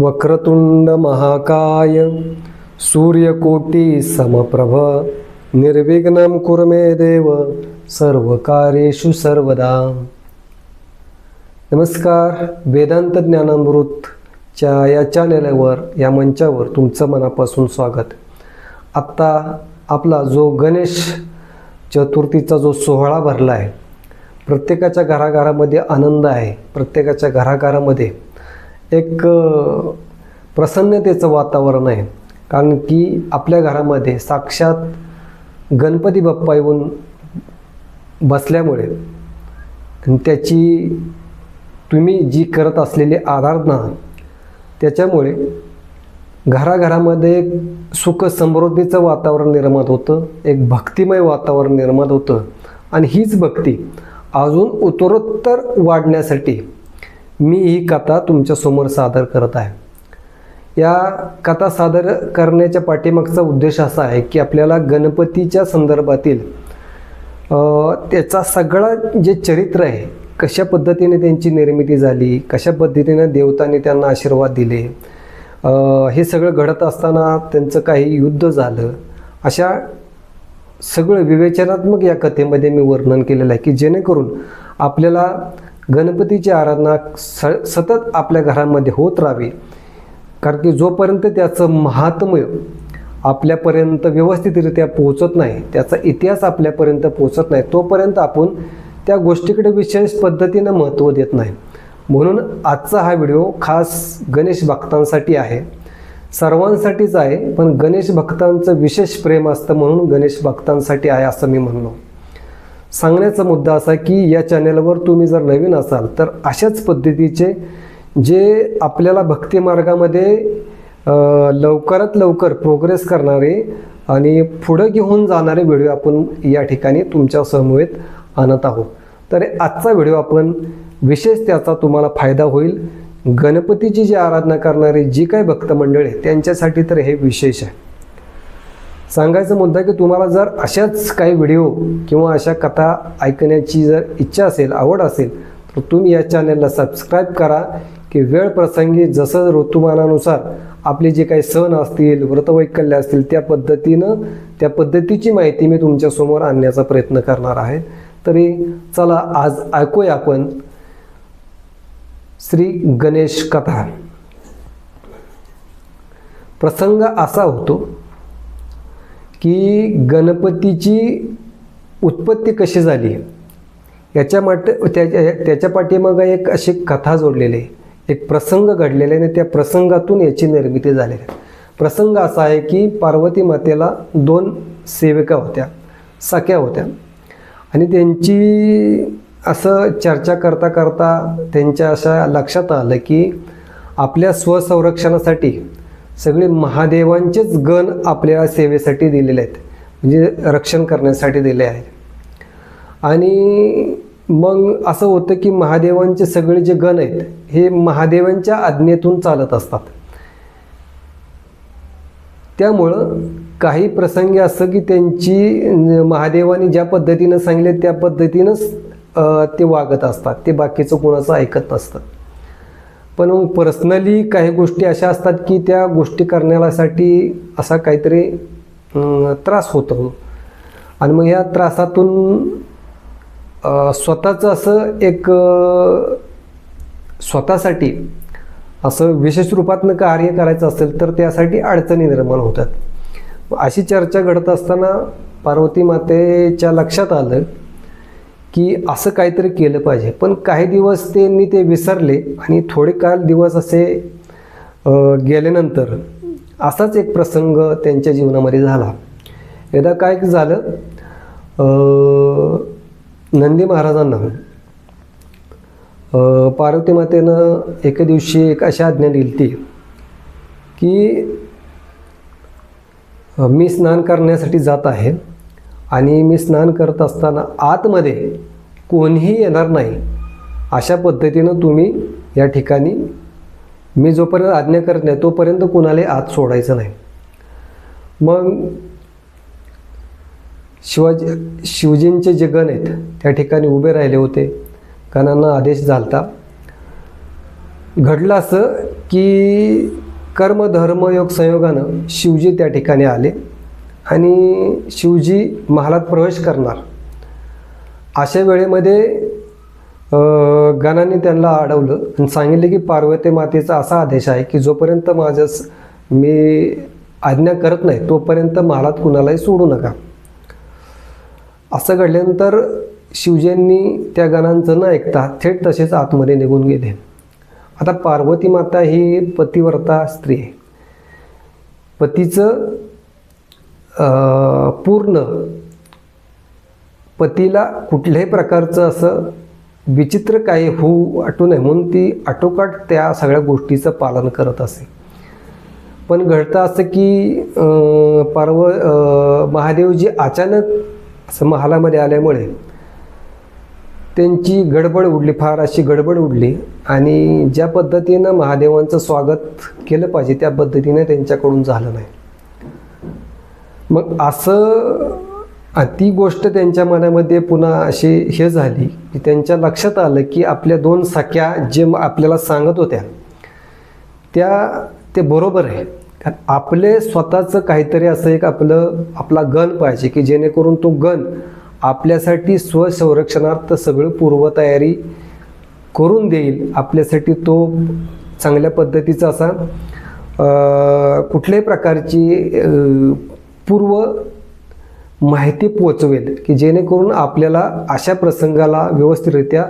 वक्रतुंड महाकाय सूर्यकोटी समप्रभ निर्विघ्न कुरमे देव सर्व कार्येषु सर्वदा. नमस्कार वेदांत ज्ञानामृतच्या या चॅनेलवर या मंचावर तुमचं मनापासून स्वागत. आत्ता आपला जो गणेश चतुर्थीचा जो सोहळा भरला आहे प्रत्येकाच्या घराघरामध्ये आनंद आहे. प्रत्येकाच्या घराघरामध्ये एक प्रसन्नतेचं वातावरण आहे. कारण की आपल्या घरामध्ये साक्षात गणपती बाप्पा येऊन बसल्यामुळे आणि त्याची तुम्ही जी करत असलेली आराधना त्याच्यामुळे घराघरामध्ये एक सुख समृद्धीचं वातावरण निर्माण होतं एक भक्तिमय वातावरण निर्माण होतं. आणि हीच भक्ती अजून उत्तरोत्तर वाढण्यासाठी मी ही कथा तुमच्यासमोर सादर करत आहे. या कथा सादर करण्याच्या पाठीमागचा उद्देश असा आहे की आपल्याला गणपतीच्या संदर्भातील त्याचा सगळा जे चरित्र आहे कशा पद्धतीने त्यांची निर्मिती झाली कशा पद्धतीने देवतांनी त्यांना आशीर्वाद दिले हे सगळं घडत असताना त्यांचं काही युद्ध झालं अशा सगळं विवेचनात्मक या कथेमध्ये मी वर्णन केलेलं आहे की जेणेकरून आपल्याला गणपतीची आराधना स सतत आपल्या घरामध्ये होत राहावी. कारण की जोपर्यंत त्याचं महात्म्य आपल्यापर्यंत व्यवस्थितरित्या पोहोचत नाही त्याचा इतिहास आपल्यापर्यंत पोहोचत नाही तोपर्यंत आपण त्या गोष्टीकडे विशेष पद्धतीनं महत्त्व देत नाही. म्हणून आजचा हा व्हिडिओ खास गणेश भक्तांसाठी आहे. सर्वांसाठीच आहे पण गणेश भक्तांचं विशेष प्रेम असतं म्हणून गणेश भक्तांसाठी आहे असं मी म्हणलो. सांगण्याचा मुद्दा असा की या चॅनेलवर तुम्ही जर नवीन असाल तर अशाच पद्धतीचे जे आपल्याला भक्ती मार्गामध्ये लवकरात लवकर प्रोग्रेस करणारे आणि पुढं घेऊन जाणारे व्हिडिओ आपण या ठिकाणी तुमच्या समवेत आणत आहोत. तर आजचा व्हिडिओ आपण विशेष त्याचा तुम्हाला फायदा होईल. गणपतीची जी आराधना करणारी जी काही भक्तमंडळ आहे त्यांच्यासाठी तर हे विशेष आहे. सांगायचा मुद्दा की तुम्हाला जर अशाच काही व्हिडिओ किंवा अशा कथा ऐकण्याची जर इच्छा असेल आवड असेल तर तुम्ही या चॅनलला सबस्क्राईब करा की वेळ प्रसंगी जसं ऋतुमानानुसार आपले जे काही सण असतील व्रतवैकल्य असतील त्या पद्धतीनं त्या पद्धतीची माहिती मी तुमच्यासमोर आणण्याचा प्रयत्न करणार आहे. तरी चला आज ऐकूया आपण श्री गणेश कथा. प्रसंग असा होतो की गणपतीची उत्पत्ती कशी झाली? याच्या माट त्याच्या त्याच्या पाठीमागं एक अशी कथा जोडलेली आहे. एक प्रसंग घडलेला आहे आणि त्या प्रसंगातून याची निर्मिती झालेली आहे. प्रसंग असा आहे की पार्वती मातेला दोन सेविका होत्या सख्या होत्या. आणि त्यांची असं चर्चा करता करता त्यांच्या अशा लक्षात आलं की आपल्या स्वसंरक्षणासाठी सगळे महादेवांचेच गण आपल्या सेवेसाठी दिलेले आहेत. म्हणजे रक्षण करण्यासाठी दिले आहेत. आणि मग असं होतं की महादेवांचे सगळे जे गण आहेत हे महादेवांच्या आज्ञेतून चालत असतात. त्यामुळं काही प्रसंगी असं की त्यांची महादेवाने ज्या पद्धतीनं सांगितले त्या पद्धतीनंच ते वागत असतात. ते बाकीचं कोणाचं ऐकत नसतं. पण मग पर्सनली काही गोष्टी अशा असतात की त्या गोष्टी करण्यासाठी असा काहीतरी त्रास होतो. आणि मग या त्रासातून स्वतःचं असं एक स्वतःसाठी असं विशेष रूपातनं कार्य करायचं असेल तर त्यासाठी अडचणी निर्माण होतात. अशी चर्चा घडत असताना पार्वती मातेच्या लक्षात आलं की असं काहीतरी केलं पाहिजे. पण काही दिवस त्यांनी ते विसरले आणि थोडे काळ दिवस असे गेल्यानंतर असाच एक प्रसंग त्यांच्या जीवनामध्ये झाला. एकदा काय झालं नंदी महाराजांना पार्वती मातेनं एके दिवशी एक अशा आज्ञा दिली ती की मी स्नान करण्यासाठी जात आहे. आणि मी स्नान करत असताना आतमध्ये कोणीही येणार नाही. अशा पद्धतीनं तुम्ही या ठिकाणी मी जोपर्यंत आज्ञा करत नाही तोपर्यंत कुणालाही आत सोडायचं नाही. मग शिवाजी शिवजींचे जे गण आहेत त्या ठिकाणी उभे राहिले होते. गणांना आदेश झालता. घडलं असं की कर्म धर्म योग संयोगानं शिवजी त्या ठिकाणी आले. आणि शिवजी महालात प्रवेश करणार. अशा वेळेमध्ये गणांनी त्यांना अडवलं आणि सांगितलं की पार्वती मातेचा असा आदेश आहे की जोपर्यंत माझ्या मी आज्ञा करत नाही तोपर्यंत महालात कुणालाही सोडू नका. असं घडल्यानंतर शिवजींनी त्या गणांचं न ऐकता थेट तसेच आतमध्ये निघून गेले. आता पार्वती माता ही पतिव्रता स्त्री आहे. पतीचं पूर्ण पतीला कुठल्याही प्रकारचं असं विचित्र काही होऊ वाटू नये म्हणून ती आटोकाट त्या सगळ्या गोष्टीचं पालन करत असे. पण घडतं असं की पार्व महादेवजी अचानक असं महालामध्ये आल्यामुळे त्यांची गडबड उडली फार अशी गडबड उडली आणि ज्या पद्धतीनं महादेवांचं स्वागत केलं पाहिजे त्या पद्धतीनं त्यांच्याकडून झालं नाही. मग असं ती गोष्ट त्यांच्या मनामध्ये पुन्हा अशी हे झाली की त्यांच्या लक्षात आलं की आपल्या दोन सख्या जे आपल्याला सांगत होत्या त्या ते बरोबर आहे. कारण आपले स्वतःचं काहीतरी असं एक आपलं आपला गण पाहिजे की जेणेकरून तो गण आपल्यासाठी स्वसंरक्षणार्थ सगळं पूर्वतयारी करून देईल. आपल्यासाठी तो चांगल्या पद्धतीचा असा कुठल्याही प्रकारची पूर्व माहिती पोचवेल की जेणेकरून आपल्याला अशा प्रसंगाला व्यवस्थितरित्या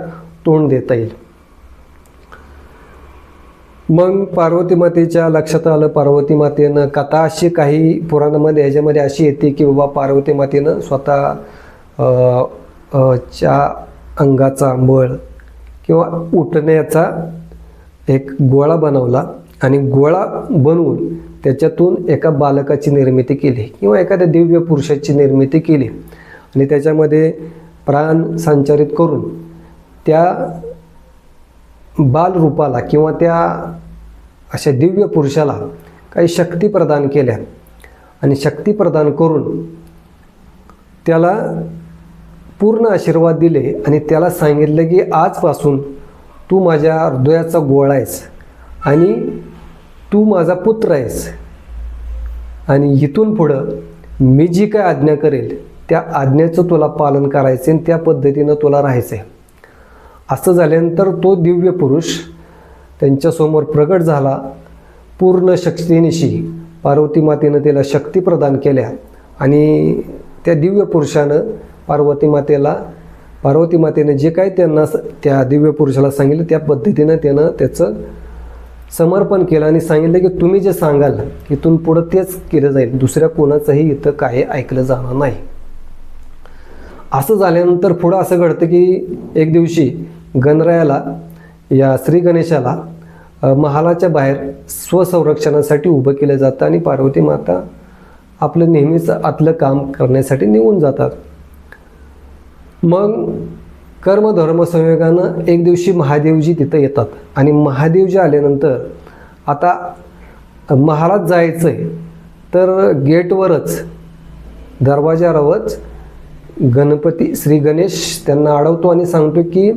तोंड देता येईल. मग पार्वती मातेच्या लक्षात आलं. पार्वती मातेनं कथा अशी काही पुराणामध्ये ह्याच्यामध्ये अशी येते की बाबा पार्वती मातेनं स्वतः च्या अंगाचा मळ किंवा उठण्याचा एक गोळा बनवला आणि गोळा बनवून त्याच्यातून एका बालकाची निर्मिती केली किंवा एखाद्या दिव्य पुरुषाची निर्मिती केली. आणि त्याच्यामध्ये प्राण संचारित करून त्या बालरूपाला किंवा त्या अशा दिव्य पुरुषाला काही शक्ती प्रदान केल्या. आणि शक्ती प्रदान करून त्याला पूर्ण आशीर्वाद दिले आणि त्याला सांगितलं की आजपासून तू माझ्या हृदयाचा गोळा आहेस. आणि तू माझा पुत्र आहेस. आणि इथून पुढं मी जी काय आज्ञा करेल त्या आज्ञेचं तुला पालन करायचं आणि त्या पद्धतीनं तुला राहायचं आहे. असं झाल्यानंतर तो दिव्य पुरुष त्यांच्यासमोर प्रगट झाला. पूर्ण शक्तीनिशी पार्वती मातेनं त्याला शक्ती प्रदान केल्या आणि त्या दिव्य पुरुषानं पार्वती मातेला पार्वती मातेनं जे काय त्यांना स- त्या दिव्य पुरुषाला सांगितलं त्या पद्धतीनं त्यानं त्याचं समर्पण केलं आणि सांगितलं की तुम्ही जे सांगाल इथून पुढं तेच केलं जाईल. दुसऱ्या कोणाचंही इथं काही ऐकलं जाणार नाही. असं झाल्यानंतर पुढं असं घडतं की एक दिवशी गणरायाला या श्री गणेशाला महालाच्या बाहेर स्वसंरक्षणासाठी उभं केलं जातं आणि पार्वती माता आपलं नेहमीच आतलं काम करण्यासाठी निघून जातात. मग कर्म धर्म संयोगानं एक दिवशी महादेवजी तिथं येतात. आणि महादेवजी आल्यानंतर आता महाराज जायचं आहे तर गेटवरच दरवाजावरच गणपती श्री गणेश त्यांना अडवतो आणि सांगतो की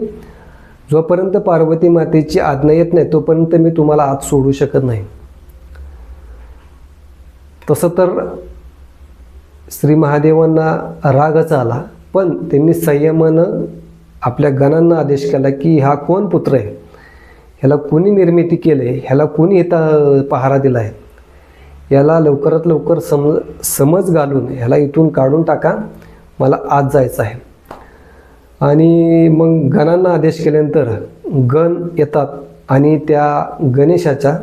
जोपर्यंत पार्वती मातेची आज्ञा येत नाही तोपर्यंत मी तुम्हाला आत सोडू शकत नाही. तसं तर श्री महादेवांना रागच आला पण त्यांनी संयमानं आपल्या गणांना आदेश केला की हा कोण पुत्र आहे? ह्याला कोणी निर्मिती केले ह्याला कोणी इथं पहारा दिला आहे याला लवकरात लवकर समज समज घालून ह्याला इथून काढून टाका. मला आज जायचं आहे. आणि मग गणांना आदेश केल्यानंतर गण येतात आणि त्या गणेशाच्या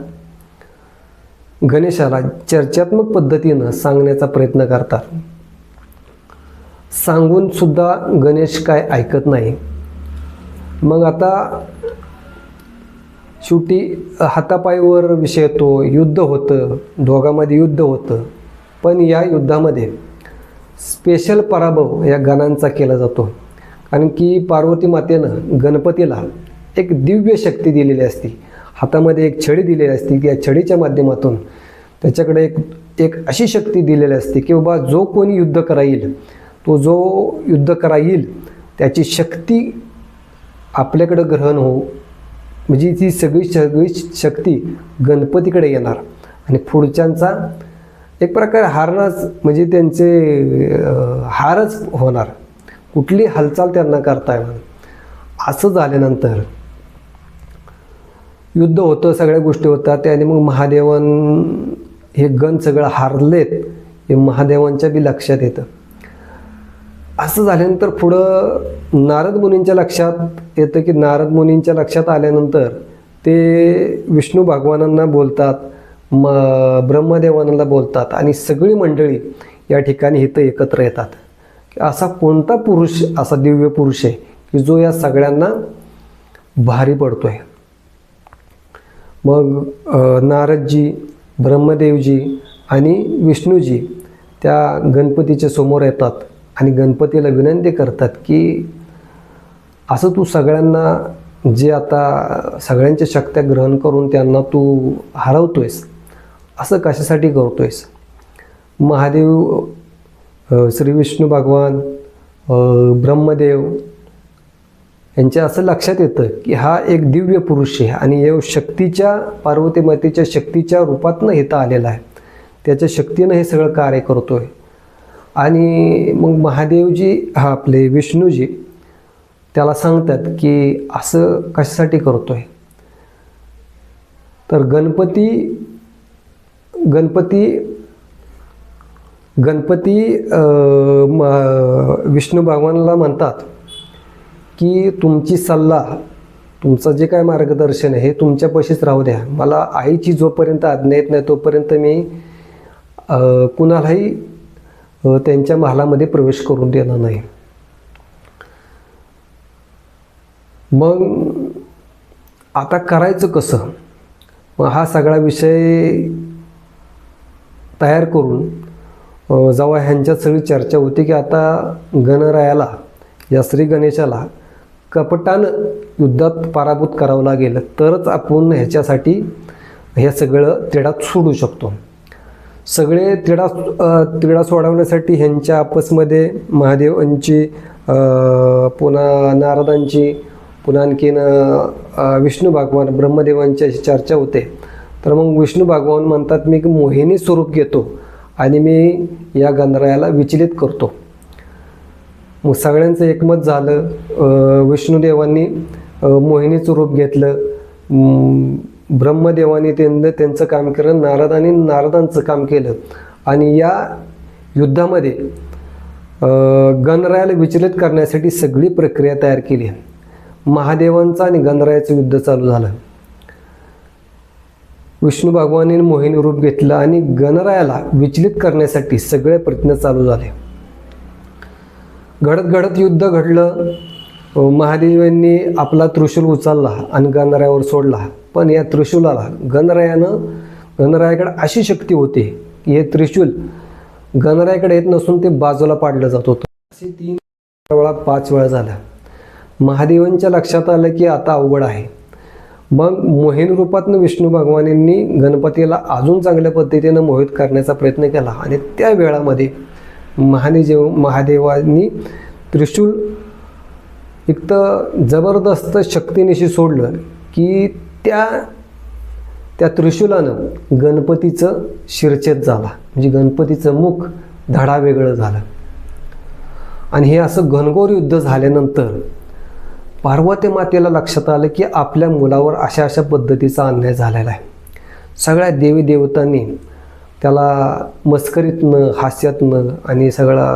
गणेशाला चर्चात्मक पद्धतीनं सांगण्याचा प्रयत्न करतात. सांगूनसुद्धा गणेश काय ऐकत नाही. मग आता शेवटी हातापायीवर विषय येतो युद्ध होतं दोघांमध्ये युद्ध होतं. पण या युद्धामध्ये स्पेशल पराभव या गणांचा केला जातो. कारण की पार्वती मातेनं गणपतीला एक दिव्य शक्ती दिलेली असते. हातामध्ये एक छडी दिलेली असते या छडीच्या माध्यमातून त्याच्याकडे एक एक अशी शक्ती दिलेली असते की बाबा जो कोणी युद्ध करा येईल तो जो युद्ध करा येईल त्याची शक्ती आपल्याकडं ग्रहण हो म्हणजे ती सगळी सगळी शक्ती गणपतीकडे येणार. आणि पुढच्यांचा एक प्रकारे हारणाच म्हणजे त्यांचे हारच होणार. कुठली हालचाल त्यांना करता येणार असं झाल्यानंतर युद्ध होतं सगळ्या गोष्टी होतात. त्याने मग महादेवन हे गण सगळं हारलेत हे महादेवांच्या बी लक्षात येतं. असं झाल्यानंतर पुढं नारद मुनींच्या लक्षात येतं की नारद मुनींच्या लक्षात आल्यानंतर ते विष्णू भगवानांना बोलतात म ब्रह्मदेवानांना बोलतात आणि सगळी मंडळी या ठिकाणी इथं एकत्र येतात. असा कोणता पुरुष असा दिव्य पुरुष आहे की जो या सगळ्यांना भारी पडतो आहे मग नारदजी ब्रह्मदेवजी आणि विष्णूजी त्या गणपतीच्या समोर येतात. आणि गणपतीला विनंती करतात की असं तू सगळ्यांना जे आता सगळ्यांच्या शक्त्या ग्रहण करून त्यांना तू हरवतोयस असं कशासाठी करतोयस? महादेव श्री विष्णू भगवान ब्रह्मदेव यांच्या असं लक्षात येतं की हा एक दिव्य पुरुष आहे आणि या शक्तीच्या पार्वती मातेच्या शक्तीच्या रूपातनं इथं आलेला आहे. त्याच्या शक्तीनं हे सगळं कार्य करतो आहे आणि मग महादेवजी हा आपले विष्णूजी त्याला सांगतात की असं कशासाठी करतो आहे तर गणपती गणपती गणपती म- विष्णू भगवानला म्हणतात की तुमची सल्ला तुमचं जे काय मार्गदर्शन आहे हे तुमच्यापाशीच राहू द्या. मला आईची जोपर्यंत आज्ञा येत नाही तोपर्यंत मी कुणालाही त्यांच्या महालामध्ये प्रवेश करून देणार नाही. मग आता करायचं कसं? मग हा सगळा विषय तयार करून जेव्हा ह्यांच्यात सगळी चर्चा होती की आता गणरायाला या श्री गणेशाला कपटानं युद्धात पराभूत करावं लागेल तरच आपण ह्याच्यासाठी हे सगळं तिढात सोडू शकतो. सगळे तिढा अ, तिढा सोडवण्यासाठी ह्यांच्या आपसमध्ये महादेवांची पुन्हा नारदांची पुन्हा आणखीन विष्णू भगवान ब्रह्मदेवांची अशी चर्चा होते. तर मग विष्णू भगवान म्हणतात मी एक मोहिनी स्वरूप घेतो आणि मी या गणरायाला विचलित करतो. मग सगळ्यांचं एकमत झालं. विष्णुदेवांनी मोहिनीचं रूप घेतलं. ब्रह्मदेवाने त्यांना त्यांचं काम केलं नारदाने नारदांचं काम केलं. आणि या युद्धामध्ये गणरायाला विचलित करण्यासाठी सगळी प्रक्रिया तयार केली. महादेवांचं आणि गणरायाचं युद्ध चालू झालं. विष्णू भगवानने मोहिनी रूप घेतलं आणि गणरायाला विचलित करण्यासाठी सगळे प्रयत्न चालू झाले. घडत घडत युद्ध घडलं. महादेवांनी आपला त्रिशूल उचलला आणि गणरायावर सोडला. पण या त्रिशूलाला गणरायानं गणरायाकडे अशी शक्ती होती की हे त्रिशूल गणरायाकडे येत नसून ते बाजूला पाडलं जात होतं. असे तीन वेळा पाच वेळा झाल्या. महादेवांच्या लक्षात आलं की आता अवघड आहे. मग मोहिनी रूपातनं विष्णू भगवानांनी गणपतीला अजून चांगल्या पद्धतीनं मोहित करण्याचा प्रयत्न केला आणि त्या वेळामध्ये महानिजेव महादेवांनी त्रिशूल एक तर जबरदस्त शक्तीनिशी सोडलं की त्या त्या त्रिशूलानं गणपतीचं शिरछेद झाला. म्हणजे गणपतीचं मुख धडा वेगळं झालं. आणि हे असं घनघोर युद्ध झाल्यानंतर पार्वती मातेला लक्षात आलं की आपल्या मुलावर अशा अशा पद्धतीचा अन्याय झालेला आहे. सगळ्या देवी देवतांनी त्याला मस्करीतनं हास्यातनं आणि सगळा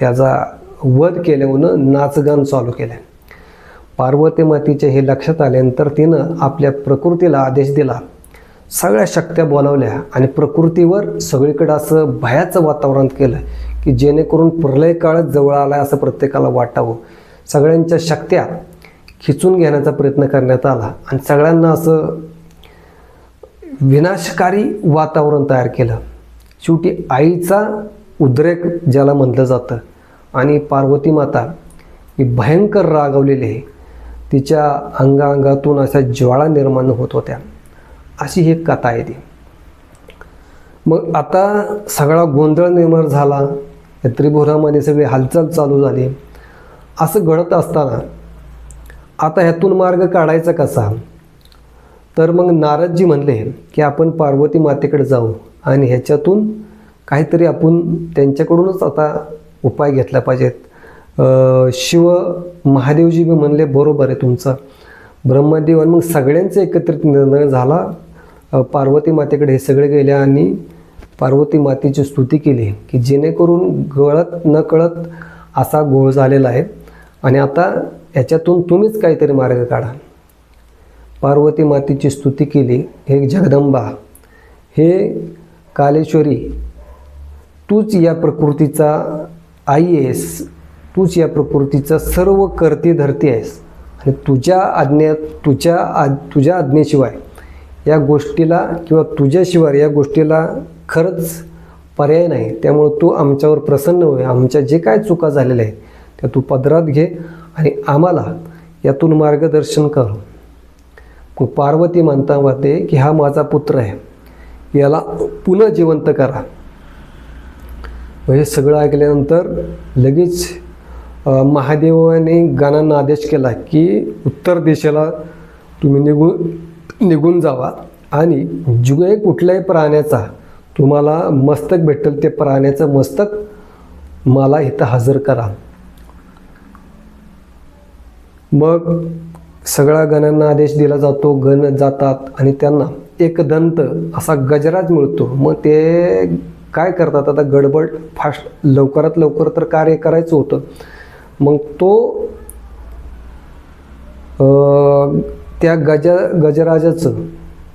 त्याचा वध केल्यानं नाचगान चालू केलं पार्वती मातेच्या हे लक्षात आल्यानंतर तिनं आपल्या प्रकृतीला आदेश दिला. सगळ्या शक्त्या बोलावल्या आणि प्रकृतीवर सगळीकडं असं भयाचं वातावरण केलं की जेणेकरून प्रलय काळ जवळ आला असं प्रत्येकाला वाटावं. सगळ्यांच्या शक्त्या खिचून घेण्याचा प्रयत्न करण्यात आला आणि सगळ्यांना असं विनाशकारी वातावरण तयार केलं. शेवटी आईचा उद्रेक ज्याला म्हटलं जातं आणि पार्वती माता ही भयंकर रागवलेली आहे. तिच्या अंगाअंगातून अशा ज्वाळा निर्माण होत होत्या. अशी ही एक कथा आहे ती. मग आता सगळा गोंधळ निर्माण झाला. या त्रिभुरामध्ये सगळी हालचाल चालू झाली. असं घडत असताना आता ह्यातून मार्ग काढायचा कसा? तर मग नारदजी म्हणले की आपण पार्वती मातेकडे जाऊ आणि ह्याच्यातून काहीतरी आपण त्यांच्याकडूनच आता उपाय घेतला पाहिजेत. शिव महादेवजी बी म्हणले बरोबर आहे तुमचं. ब्रह्मदेव आणि मग सगळ्यांचा एकत्रित निर्णय झाला. पार्वती मातेकडे हे सगळे गेले आणि पार्वती मातेची स्तुती केली की जेणेकरून गळत न कळत असा गोळ झालेला आहे. आणि आता याच्यातून तुम्हीच काहीतरी मार्ग काढा. पार्वती मातेची स्तुती केली हे जगदंबा हे कालेश्वरी तूच या प्रकृतीचा आई आहेस. तूच या प्रकृतीचा सर्व करती धरती आहेस. आणि तुझ्या आज्ञा तुझ्या आ तुझ्या आज्ञेशिवाय या गोष्टीला किंवा तुझ्याशिवाय या गोष्टीला खरंच पर्याय नाही. त्यामुळं तू आमच्यावर प्रसन्न होय. आमच्या जे काय चुका झालेल्या आहेत त्या तू पदरात घे आणि आम्हाला यातून मार्गदर्शन कर. मग पार्वती म्हणता म्हणते की हा माझा पुत्र आहे. याला पुन्हा जिवंत करा. हे सगळं ऐकल्यानंतर लगेच महादेवाने गणांना आदेश केला की उत्तर दिशेला तुम्ही निघून निघून जावा. आणि जुगे कुठल्याही प्राण्याचा तुम्हाला मस्तक भेटेल ते प्राण्याचं मस्तक मला इथं हजर करा. मग सगळ्या गणांना आदेश दिला जातो गण जातात आणि त्यांना एक दंत असा गजराज मिळतो. मग ते काय करतात? आता गडबड फास्ट लवकरात लवकर तर कार्य करायचं होतं. मग तो त्या गजा गजराजाचं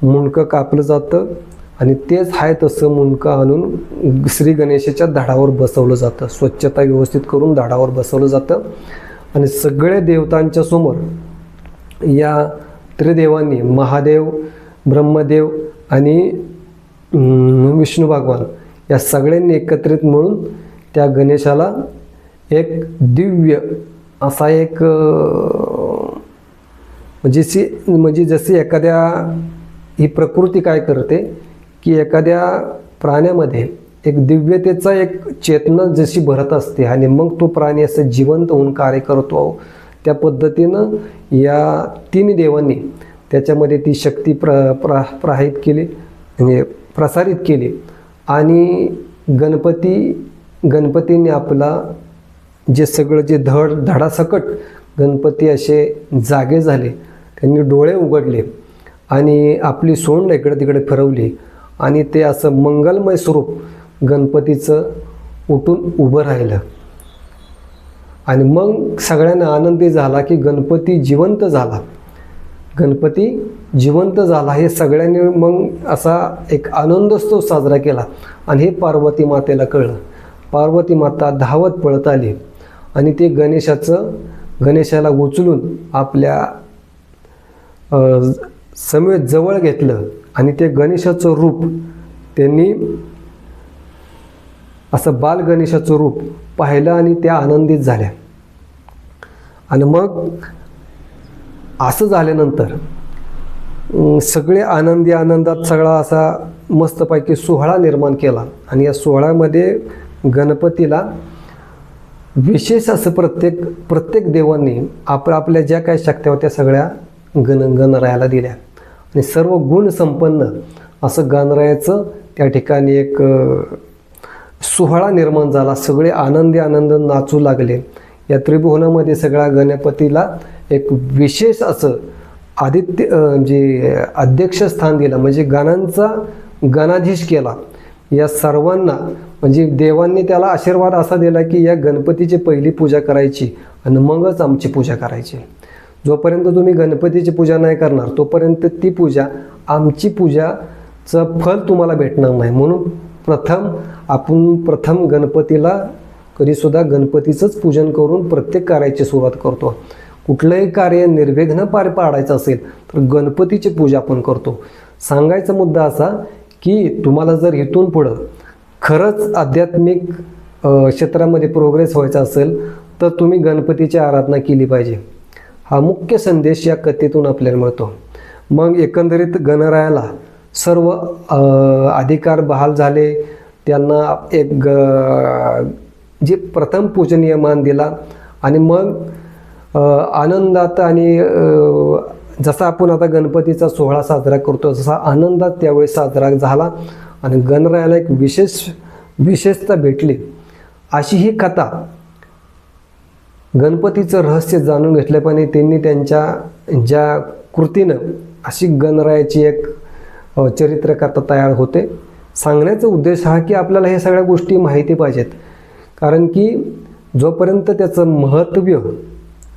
मुंडकं कापलं जातं आणि तेच आहे तसं मुंडकं आणून श्री गणेशाच्या धाडावर बसवलं जातं. स्वच्छता व्यवस्थित करून धाडावर बसवलं जातं. आणि सगळ्या देवतांच्या समोर या त्रिदेवांनी महादेव ब्रह्मदेव आणि विष्णू भगवान या सगळ्यांनी एकत्रित मिळून त्या गणेशाला एक दिव्य असा एक म्हणजे सी म्हणजे जशी एखाद्या ही प्रकृती काय करते की एखाद्या प्राण्यामध्ये एक दिव्यतेचा एक चेतना जशी भरत असते आणि मग तो प्राणी असं जिवंत होऊन कार्य करतो. त्या पद्धतीनं या तीन देवांनी त्याच्यामध्ये ती शक्ती प्र प्रा प्रहित केली म्हणजे प्रसारित केली. आणि गणपती गणपतीने आपला जे सगळं जे धड धडासकट गणपती असे जागे झाले त्यांनी डोळे उघडले आणि आपली सोंड इकडे तिकडे फिरवली आणि ते असं मंगलमय स्वरूप गणपतीचं उठून उभं राहिलं. आणि मग सगळ्यांना आनंदी झाला की गणपती जिवंत झाला. गणपती जिवंत झाला हे सगळ्यांनी मग असा एक आनंदोत्सव साजरा केला. आणि हे पार्वती मातेला कळलं. पार्वती माता धावत पळत आली. आणि ते गणेशाचं गणेशाला उचलून आपल्या समेत जवळ घेतलं आणि ते गणेशाचं रूप त्यांनी असं बाल गणेशाचं रूप पाहिलं आणि त्या आनंदित झाल्या. आणि मग असं झाल्यानंतर सगळे आनंदी आनंदात सगळा असा मस्तपैकी सोहळा निर्माण केला. आणि या सोहळ्यामध्ये गणपतीला विशेष असं प्रत्येक प्रत्येक देवांनी आप आपल्या ज्या काही शक्त्या होत्या सगळ्या गण गणरायाला दिल्या. आणि सर्व गुण संपन्न असं गणरायाचं त्या ठिकाणी एक सोहळा निर्माण झाला. सगळे आनंदी आनंद नाचू लागले. या त्रिभुवनामध्ये सगळ्या गणपतीला एक विशेष असं आदित्य जे म्हणजे अध्यक्षस्थान दिलं. म्हणजे गणांचा गणाधीश केला. या सर्वांना म्हणजे देवांनी त्याला आशीर्वाद असा दिला की या गणपतीची पहिली पूजा करायची आणि मगच आमची पूजा करायची. जोपर्यंत तुम्ही गणपतीची पूजा नाही करणार तोपर्यंत ती पूजा आमची पूजाचं फल तुम्हाला भेटणार नाही. म्हणून प्रथम आपण प्रथम गणपतीला कधीसुद्धा गणपतीचंच पूजन करून प्रत्येक कार्याची सुरुवात करतो. कुठलंही कार्य निर्विघ्न पार पाडायचं असेल तर गणपतीची पूजा आपण करतो. सांगायचा मुद्दा असा की तुम्हाला जर इथून पुढं खरंच आध्यात्मिक क्षेत्रामध्ये प्रोग्रेस व्हायचा असेल तर तुम्ही गणपतीची आराधना केली पाहिजे. हा मुख्य संदेश या कथेतून आपल्याला मिळतो. मग एकंदरीत गणरायाला सर्व अधिकार बहाल झाले. त्यांना एक ग जे प्रथम पूजनीय मान दिला. आणि मग आनंदात आणि जसा आपण आता गणपतीचा सोहळा साजरा करतो जसा आनंदात त्यावेळी साजरा झाला. आणि गणरायाला एक विशेष विशेषता भेटली. अशी ही कथा गणपतीचं रहस्य जाणून घेतल्यापणे त्यांनी त्यांच्या ज्या कृतीनं अशी गणरायाची एक चरित्रकथा तयार होते. सांगण्याचा उद्देश हा की आपल्याला हे सगळ्या गोष्टी माहिती पाहिजेत. कारण की जोपर्यंत त्याचं महत्त्व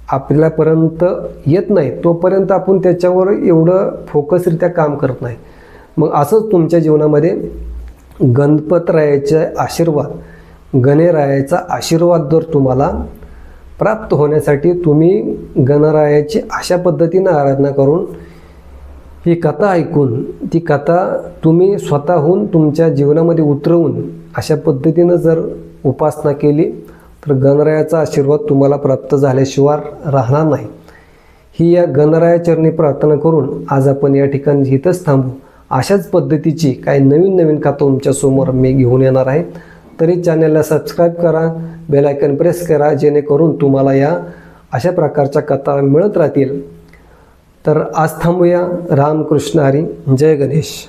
आपल्यापर्यंत येत नाही तोपर्यंत आपण त्याच्यावर एवढं फोकसरित्या काम करत नाही. मग असंच तुमच्या जीवनामध्ये गणपतरायाचे आशीर्वाद गणेरायाचा आशीर्वाद जर तुम्हाला प्राप्त होण्यासाठी तुम्ही गणरायाची अशा पद्धतीनं आराधना करून ही कथा ऐकून ती कथा तुम्ही स्वतःहून तुमच्या जीवनामध्ये उतरवून अशा पद्धतीनं जर उपासना केली तर गणरायाचा आशीर्वाद तुम्हाला प्राप्त झाल्याशिवाय राहणार नाही. ही या गणरायाचरणी प्रार्थना करून आज आपण या ठिकाणी इथंच थांबू. अशाच पद्धतीची काही नवीन नवीन खातं तुमच्यासमोर मी घेऊन येणार आहे. तरी चॅनलला सबस्क्राईब करा बेलायकन प्रेस करा जेणेकरून तुम्हाला या अशा प्रकारच्या कथा मिळत राहतील. तर आज थांबूया. रामकृष्ण हरी. जय गणेश.